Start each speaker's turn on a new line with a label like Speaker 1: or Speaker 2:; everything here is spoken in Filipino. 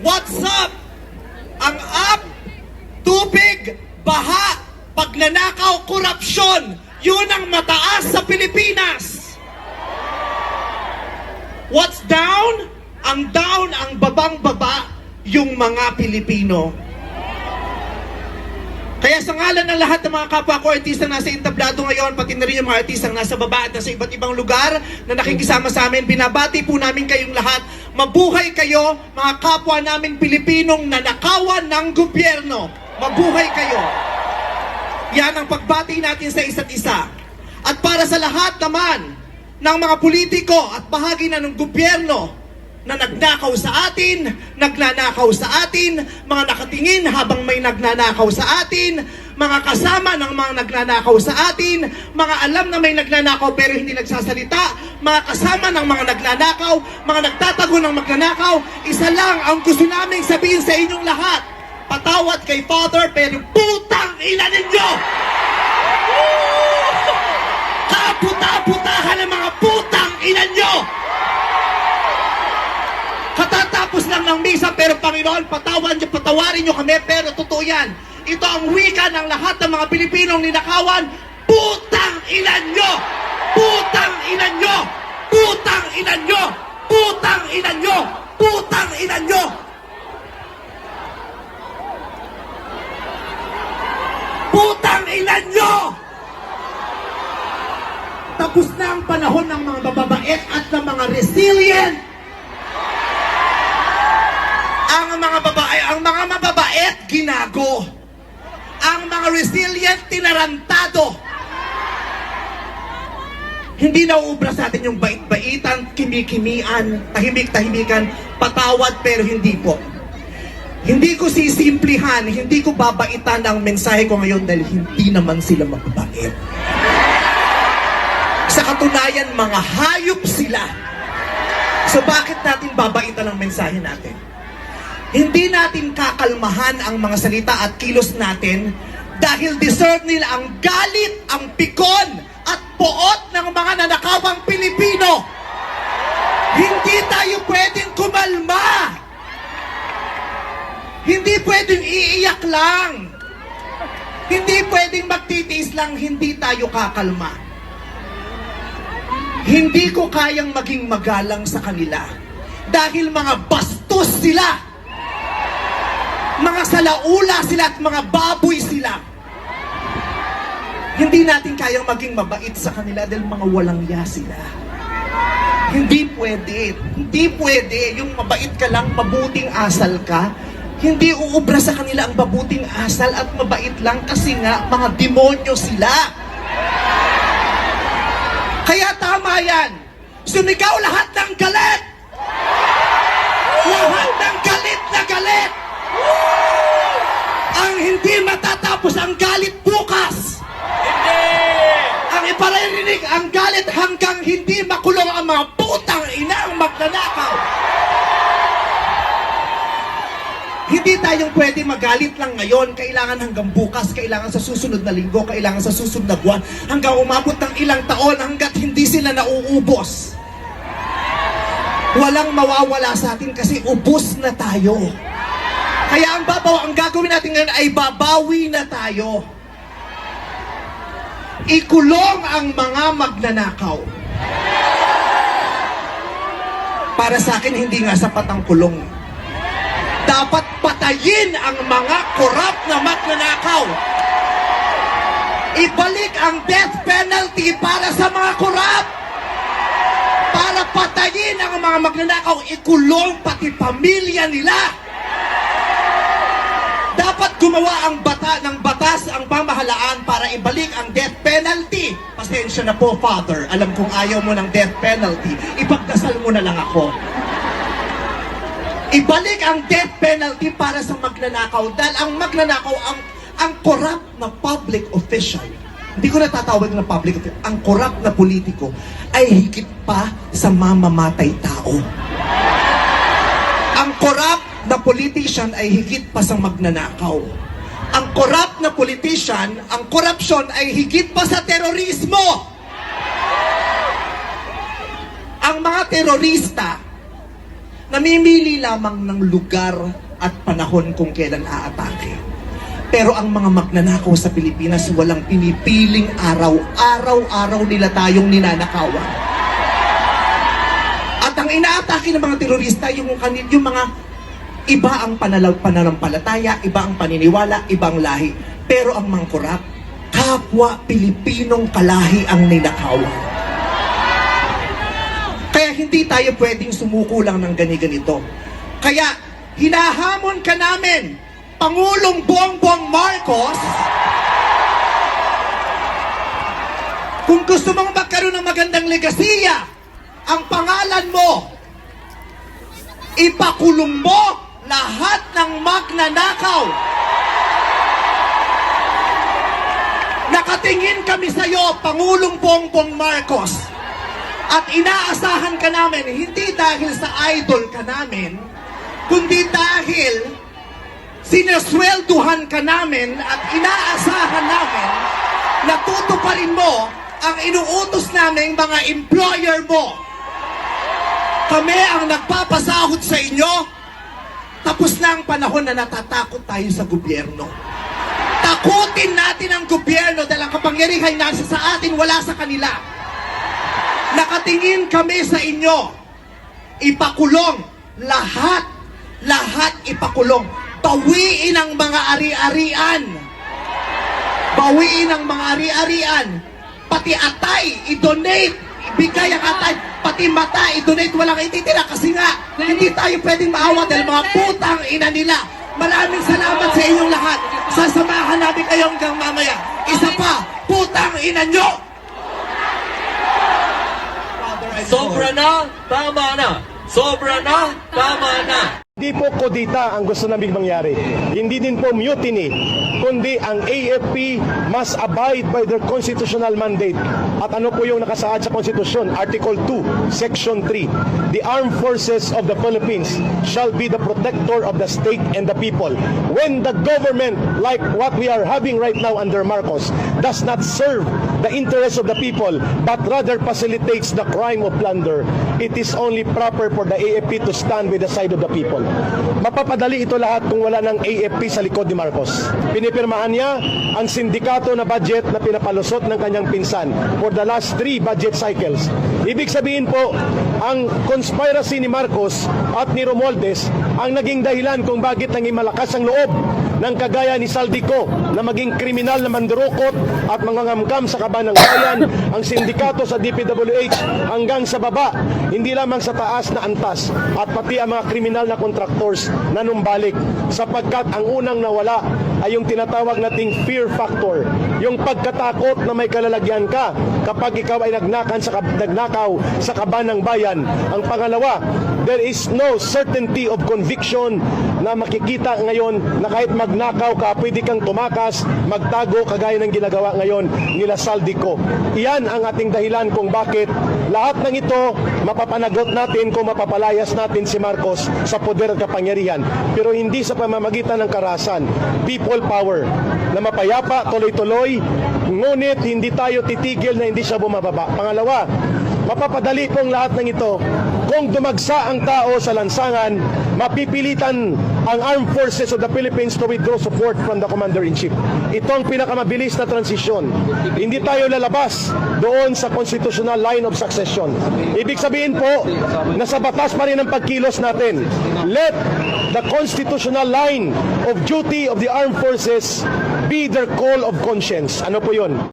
Speaker 1: What's up? Ang up, tubig, baha, pagnanakaw, korupsyon, yun ang mataas sa Pilipinas. What's down? Ang down, ang babang-baba, yung mga Pilipino. Kaya sa ngalan ng lahat ng mga kapwa ko artista na nasa entablado ngayon, pati na rin yung mga artistang nasa baba at nasa iba't ibang lugar na nakikisama sa amin, binabati po namin kayong lahat. Mabuhay kayo, mga kapwa namin Pilipinong nanakawan ng gobyerno. Mabuhay kayo. Yan ang pagbati natin sa isa't isa. At para sa lahat naman ng mga politiko at bahagi na ng gobyerno na nagnakaw sa atin, nagnanakaw sa atin, mga nakatingin habang may nagnanakaw sa atin, mga kasama ng mga nagnanakaw sa atin, mga alam na may nagnanakaw pero hindi nagsasalita, mga kasama ng mga nagnanakaw, mga nagtatago ng magnanakaw, isa lang ang gusto naming sabihin sa inyong lahat. Patawad kay Father pero putang ina ninyo! Panginoon, patawan niyo, patawarin niyo kami, pero totoo yan. Ito ang wika ng lahat ng mga Pilipinong ninakawan, putang ina nyo! Putang ina nyo! Putang ina nyo! Putang ina nyo! Putang ina nyo! Putang ina nyo! Tapos na ang panahon ng mga bababait at ng mga resilient ang mga babae, ang mga mababait, ginago. Ang mga resilient, tinarantado. Hindi nauubra sa atin yung bait-baitan, kimikimian, tahimik-tahimikan, patawad pero hindi po. Hindi ko sisimplihan, hindi ko babaitan ang mensahe ko ngayon dahil hindi naman sila mababait. Sa katunayan, mga hayop sila. So bakit natin babaitan ang mensahe natin? Hindi natin kakalmahan ang mga salita at kilos natin dahil deserve nila ang galit, ang pikon at poot ng mga nanakawang Pilipino. Hindi tayo pwedeng kumalma. Hindi pwedeng iiyak lang. Hindi pwedeng magtitiis lang, hindi tayo kakalma. Hindi ko kayang maging magalang sa kanila dahil mga bastos sila. Mga salaula sila at mga baboy sila. Hindi natin kayang maging mabait sa kanila dahil mga walang ya sila. Hindi pwede. Hindi pwede. Yung mabait ka lang, mabuting asal ka. Hindi uubra sa kanila ang mabuting asal at mabait lang kasi nga mga demonyo sila. Kaya tama yan. Sumigaw lahat ng galit. Lahat ng galit na galit. Ang hindi matatapos ang galit bukas. Ang iparirinig ang galit hanggang hindi makulong ang mga putang inang magnanakaw. Hindi tayong pwede magalit lang ngayon. Kailangan hanggang bukas, kailangan sa susunod na linggo, kailangan sa susunod na buwan, hanggang umabot ng ilang taon hanggat hindi sila nauubos. Walang mawawala sa atin kasi ubos na tayo. Ang babaw, ang gagawin natin ngayon ay babawi na tayo. Ikulong ang mga magnanakaw. Para sa akin, hindi nga sapat ang kulong. Dapat patayin ang mga korap na magnanakaw. Ibalik ang death penalty para sa mga korap. Para patayin ang mga magnanakaw, ikulong pati pamilya nila. Gumawa ang bata ng batas ang pamahalaan para ibalik ang death penalty. Pasensya na po, Father. Alam kong ayaw mo ng death penalty. Ipagdasal mo na lang ako. Ibalik ang death penalty para sa magnanakaw dahil ang magnanakaw ang ang corrupt na public official. Hindi ko natatawag na public official. Ang corrupt na politiko ay higit pa sa mamamatay tao. Ang corrupt na politician ay higit pa sa magnanakaw. Ang corrupt na politician, ang corruption ay higit pa sa terorismo. Ang mga terorista namimili lamang ng lugar at panahon kung kailan aatake. Pero ang mga magnanakaw sa Pilipinas walang pinipiling araw. Araw-araw nila tayong ninanakawan. At ang inaatake ng mga terorista, yung, yung mga iba ang panalaw, pananampalataya, iba ang paniniwala, ibang lahi. Pero ang mangkurap, kapwa Pilipinong kalahi ang ninakawan. Kaya hindi tayo pwedeng sumuko lang ng gani-ganito. Kaya hinahamon ka namin, Pangulong Bongbong Marcos, kung gusto mong magkaroon ng magandang legasiya, ang pangalan mo, ipakulong mo lahat ng magnanakaw. Nakatingin kami sa iyo, Pangulong Bongbong Marcos. At inaasahan ka namin, hindi dahil sa idol ka namin, kundi dahil sineswelduhan ka namin at inaasahan namin na tutuparin mo ang inuutos naming mga employer mo. Kami ang nagpapasahod sa inyo. Na ang panahon na natatakot tayo sa gobyerno. Takutin natin ang gobyerno dahil ang kapangyarihan nasa sa atin, wala sa kanila. Nakatingin kami sa inyo. Ipakulong lahat, lahat ipakulong. Bawiin ang mga ari-arian. Bawiin ang mga ari-arian. Pati atay, i-donate. Ibigay ang atay. Pati mata, i-donate. Walang ititira kasi nga, hindi tayo pwedeng maawa dahil mga putang ina nila. Maraming salamat sa inyong lahat. Sasamahan namin kayo hanggang mamaya. Isa pa, putang ina nyo!
Speaker 2: Sobra na, tama na. Sobra na, tama na.
Speaker 3: Hindi po kodita ang gusto naming mangyari. Hindi din po mutiny, kundi ang AFP must abide by their constitutional mandate. At ano po yung nakasaad sa konstitusyon? Article 2, Section 3. The armed forces of the Philippines shall be the protector of the state and the people. When the government, like what we are having right now under Marcos, does not serve the interests of the people, but rather facilitates the crime of plunder, it is only proper for the AFP to stand with the side of the people. Mapapadali ito lahat kung wala ng AFP sa likod ni Marcos. Pinipirmahan niya ang sindikato na budget na pinapalusot ng kanyang pinsan for the last three budget cycles. Ibig sabihin po, ang conspiracy ni Marcos at ni Romualdez ang naging dahilan kung bakit naging malakas ang loob ng kagaya ni Saldico na maging kriminal na mandurukot at mangangamkam sa kaban ng bayan ang sindikato sa DPWH hanggang sa baba, hindi lamang sa taas na antas at pati ang mga kriminal na contractors na numbalik sapagkat ang unang nawala ay yung tinatawag nating fear factor yung pagkatakot na may kalalagyan ka kapag ikaw ay nagnakan sa, nagnakaw sa kaban ng bayan. Ang pangalawa there is no certainty of conviction na makikita ngayon na kahit magnakaw ka, pwede kang tumakas, magtago kagaya ng ginagawa ngayon nila Saldico. Iyan ang ating dahilan kung bakit lahat ng ito mapapanagot natin kung mapapalayas natin si Marcos sa poder at kapangyarihan. Pero hindi sa pamamagitan ng karasan. People power na mapayapa, tuloy-tuloy, ngunit hindi tayo titigil na hindi siya bumababa. Pangalawa, mapapadali pong lahat ng ito kung dumagsa ang tao sa lansangan, mapipilitan ang Armed Forces of the Philippines to withdraw support from the Commander-in-Chief. Ito ang pinakamabilis na transisyon. Hindi tayo lalabas doon sa constitutional line of succession. Ibig sabihin po, nasa batas pa rin ang pagkilos natin. Let the constitutional line of duty of the armed forces be their call of conscience. Ano po yun?